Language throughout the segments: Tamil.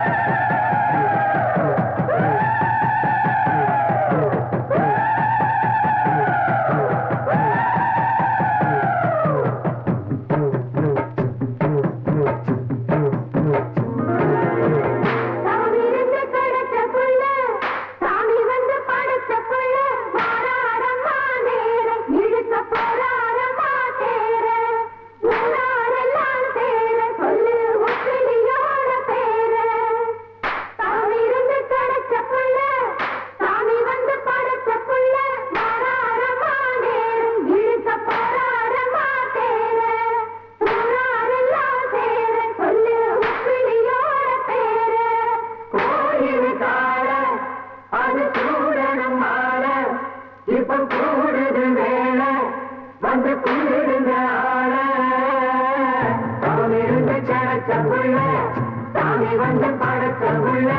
you கூடுது வேலை வந்து கூடுதுங்க அவன் இருந்த சரச்சங்குள்ள சாமி வந்து படச்சங்குள்ள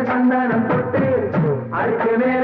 கந்தனம் தொட்டு அழுக்கவே